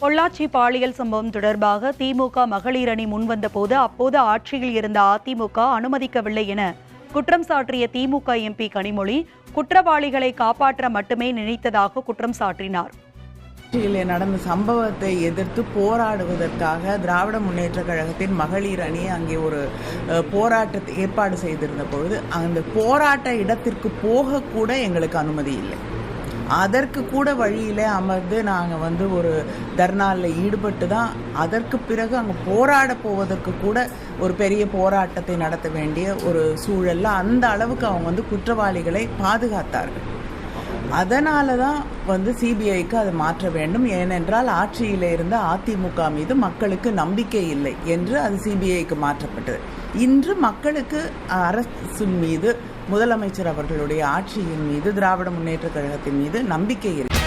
பொள்ளாச்சி பாலியல் சம்பவம் தொடர்பாக திமுக மகளிர் அணி முன்வந்த போது அப்போது ஆட்சியில் இருந்த அதிமுக அனுமதிக்கவில்லை என குற்றம் சாற்றிய திமுக எம்பி கனிமொழி குற்றவாளிகளை காப்பாற்ற மட்டுமே நினைத்ததாக குற்றம் சாட்டினார் ஆட்சியிலே நடந்த சம்பவத்தை எதிர்த்து போராடுவதற்காக திராவிட முன்னேற்ற கழகத்தின் மகளிர் அணி அங்கே ஒரு போராட்டத்தை ஏற்பாடு செய்திருந்த பொழுது அந்த போராட்ட இடத்திற்கு போகக்கூட எங்களுக்கு அனுமதி இல்லை. அதற்கு கூட வழியில் அமர்ந்து நாங்கள் வந்து ஒரு தர்ணாவில் ஈடுபட்டு தான் அதற்கு பிறகு அங்கே போராட போவதற்கு கூட ஒரு பெரிய போராட்டத்தை நடத்த வேண்டிய ஒரு சூழல்ல அந்த அளவுக்கு அவங்க வந்து குற்றவாளிகளை பாதுகாத்தார்கள். அதனால தான் வந்து சிபிஐக்கு அதை மாற்ற வேண்டும். ஏனென்றால் ஆட்சியில் இருந்த அதிமுக மீது மக்களுக்கு நம்பிக்கை இல்லை என்று அது சிபிஐக்கு மாற்றப்பட்டது. இன்று மக்களுக்கு அரசின் மீது முதலமைச்சர் அவர்களுடைய ஆட்சியின் மீது திராவிட முன்னேற்ற கழகத்தின் மீது நம்பிக்கை இல்லை